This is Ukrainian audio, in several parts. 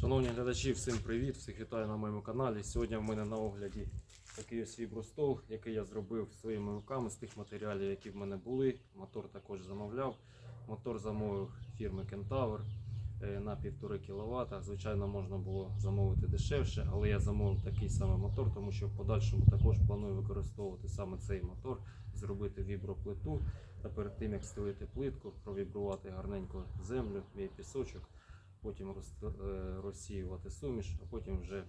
Шановні глядачі, всім привіт! Всіх вітаю на моєму каналі. Сьогодні в мене на огляді такий ось вібростол, який я зробив своїми руками з тих матеріалів, які в мене були. Мотор також замовляв. Мотор замовив фірми Kentaur е, на 1,5 кВт. Звичайно, можна було замовити дешевше, але я замовив такий самий мотор, тому що в подальшому також планую використовувати саме цей мотор, зробити віброплиту та перед тим як стелити плитку, провібрувати гарненько землю, мій пісочок потім е, розсіювати суміш, а потім вже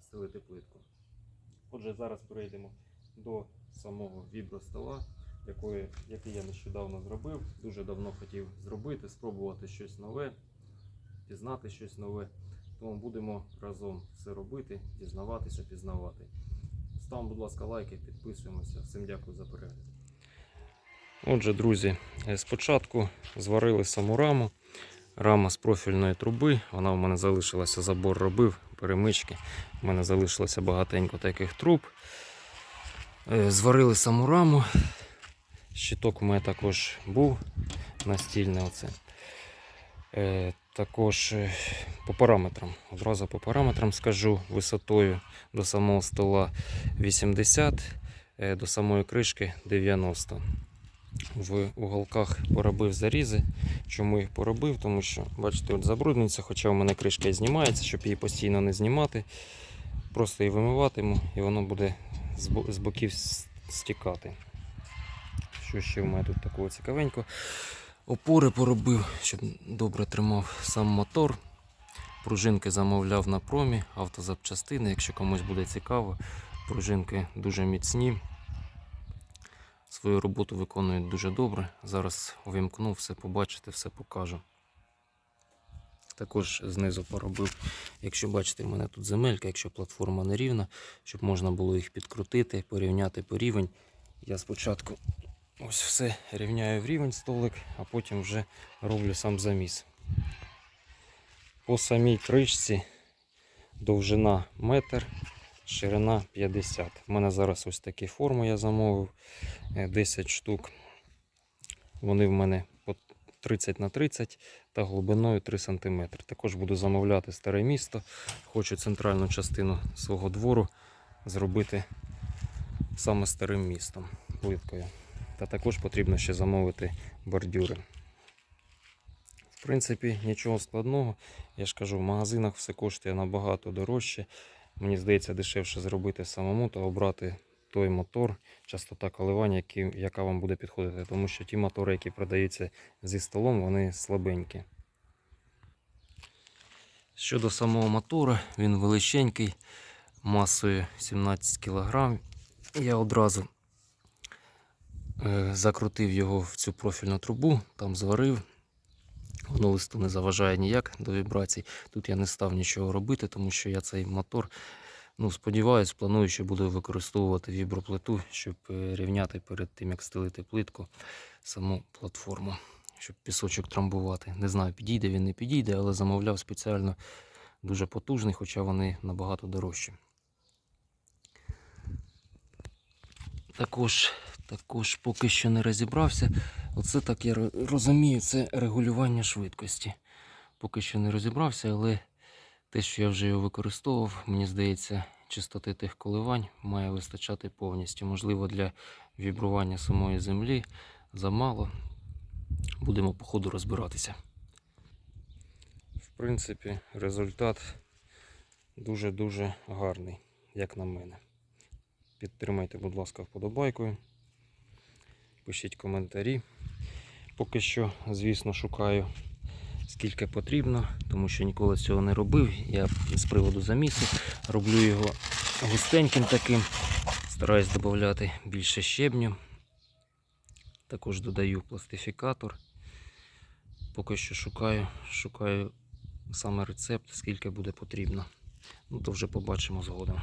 стелити плитку. Отже, зараз перейдемо до самого вібростола, який я нещодавно зробив. Дуже давно хотів зробити, спробувати щось нове, пізнати щось нове. Тому будемо разом все робити, дізнаватися, пізнавати. Ставимо, будь ласка, лайки, підписуємося. Всім дякую за перегляд. Отже, друзі, е, спочатку зварили саму раму. Рама з профільної труби. Вона в мене залишилася, забор робив, перемички. У мене залишилося багатенько таких труб. Е, Зварили саму раму. Щиток у мене також був настільний. Оце. Е, Також е, по параметрам. Одразу по параметрам скажу висотою до самого стола 80, е, до самої кришки 90. В уголках поробив зарізи. Чому їх поробив? Тому що, бачите, от забруднюється, хоча у мене кришка і знімається, щоб її постійно не знімати. Просто її вимиватиму і воно буде з бо- з боків стікати. Що ще в мене тут такого цікавенького? Опори поробив, щоб добре тримав сам мотор. Пружинки замовляв на промі, автозапчастини, якщо комусь буде цікаво. Пружинки дуже міцні. Свою роботу виконують дуже добре. Зараз увімкну, все побачите, все покажу. Також знизу поробив, якщо бачите, в мене тут земелька, якщо платформа не рівна, щоб можна було їх підкрутити, порівняти по рівень. Я спочатку ось все рівняю в рівень столик, а потім вже роблю сам заміс. По самій кришці довжина метр, ширина 50. У мене зараз ось такі форми я замовив. е, 10 штук. Вони в мене по 30 на 30 та глибиною 3 см. Також буду замовляти старе місто. Хочу центральну частину свого двору зробити саме старим містом плиткою. Та також потрібно ще замовити бордюри. В принципі, нічого складного. Я ж кажу, в магазинах все коштує набагато дорожче. Мені здається, дешевше зробити самому та обрати той мотор, частота коливання, які, яка вам буде підходити. Тому що ті мотори, які продаються зі столом, вони слабенькі. Щодо самого мотора, він величенький, масою 17 кг. Я одразу е, закрутив його в цю профільну трубу, там зварив. Воно листу не заважає ніяк до вібрацій. Тут я не став нічого робити, тому що я цей мотор, ну, сподіваюсь, планую, що буду використовувати віброплиту, щоб е, рівняти перед тим, як стелити плитку саму платформу, щоб пісочок трамбувати. Не знаю, підійде він, не підійде, але замовляв спеціально дуже потужний, хоча вони набагато дорожчі. Також, також поки що не розібрався. Оце так я розумію, це регулювання швидкості. Поки що не розібрався, але те, що я вже його використовував, мені здається, частоти тих коливань має вистачати повністю. Можливо, для вібрування самої землі замало. Будемо по ходу розбиратися. В принципі, результат дуже-дуже гарний, як на мене. Підтримайте, будь ласка, вподобайкою. Пишіть коментарі. Поки що, звісно, шукаю скільки потрібно, тому що ніколи цього не робив. Я з приводу замісу роблю його густеньким таким. Стараюсь додати більше щебню. Також додаю пластифікатор. Поки що шукаю, шукаю саме рецепт, скільки буде потрібно. Ну, то вже побачимо згодом.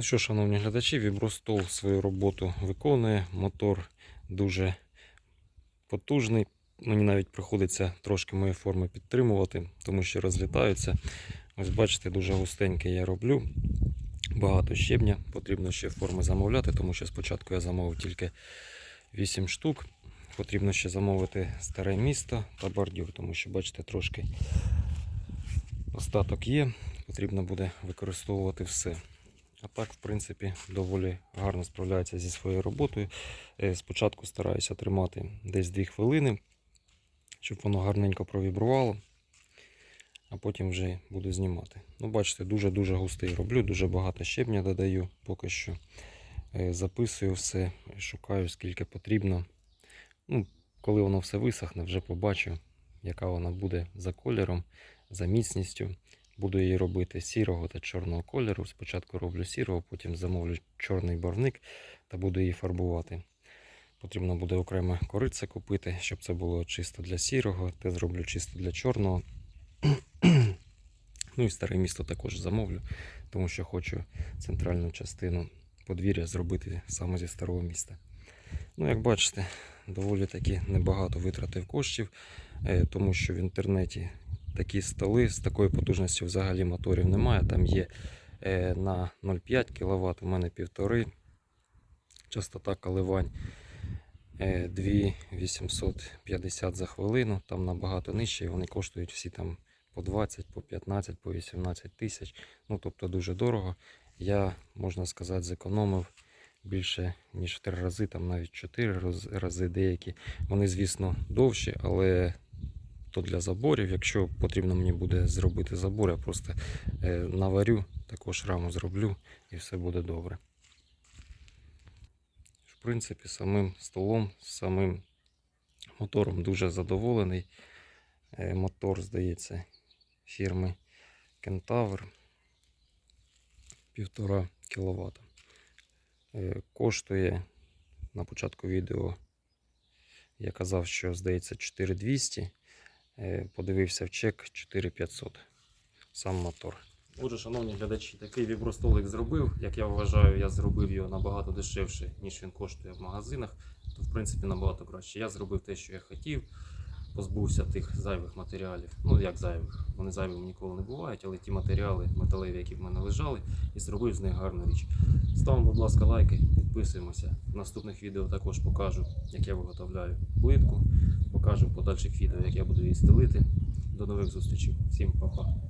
Ну що, шановні глядачі, вібростол свою роботу виконує. Мотор дуже потужний. Мені навіть приходиться трошки мої форми підтримувати, тому що розлітаються. Ось бачите, дуже густенький я роблю. Багато щебня. Потрібно ще форми замовляти, тому що спочатку я замовив тільки 8 штук. Потрібно ще замовити старе місто та бордюр, тому що, бачите, трошки остаток є. Потрібно буде використовувати все. А так, в принципі, доволі гарно справляється зі своєю роботою. Е, Спочатку стараюся тримати десь 2 хвилини, щоб воно гарненько провібрувало, а потім вже буду знімати. Ну, бачите, дуже-дуже густий роблю, дуже багато щебня додаю поки що. Е, Записую все, шукаю скільки потрібно. Ну, коли воно все висохне, вже побачу, яка вона буде за кольором, за міцністю. Буду її робити сірого та чорного кольору. Спочатку роблю сірого, потім замовлю чорний барвник та буду її фарбувати. Потрібно буде окремо корице купити, щоб це було чисто для сірого, те зроблю чисто для чорного. ну і старе місто також замовлю, тому що хочу центральну частину подвір'я зробити саме зі старого міста. Ну, як бачите, доволі таки небагато витратив коштів, е, тому що в інтернеті такі столи з такою потужністю взагалі моторів немає. Там є е, на 0,5 кВт, у мене 1,5 частота коливань е, 2850 за хвилину, там набагато нижче, вони коштують всі там по 20, по 15, по 18 тисяч. Ну, тобто дуже дорого. Я, можна сказати, зекономив більше, ніж в три рази, там навіть 4 рази деякі. Вони, звісно, довші, але то для заборів. Якщо потрібно мені буде зробити забор, я просто е, наварю, також раму зроблю і все буде добре. В принципі, самим столом, самим мотором дуже задоволений. Е, Мотор, здається, фірми Кентавр 1,5 кВт. Е, Коштує на початку відео. Я казав, що здається 4200. Е, Подивився в чек 4500. Сам мотор. Отже, шановні глядачі, такий вібростолик зробив. Як я вважаю, я зробив його набагато дешевше, ніж він коштує в магазинах. То, в принципі, набагато краще. Я зробив те, що я хотів, позбувся тих зайвих матеріалів. Ну, як зайвих, вони зайвими ніколи не бувають, але ті матеріали металеві, які в мене лежали, і зробив з них гарну річ. Ставимо, будь ласка, лайки, підписуємося. В наступних відео також покажу, як я виготовляю плитку. Покажу в подальших відео, як я буду її стелити. До нових зустрічей. Всім па-па.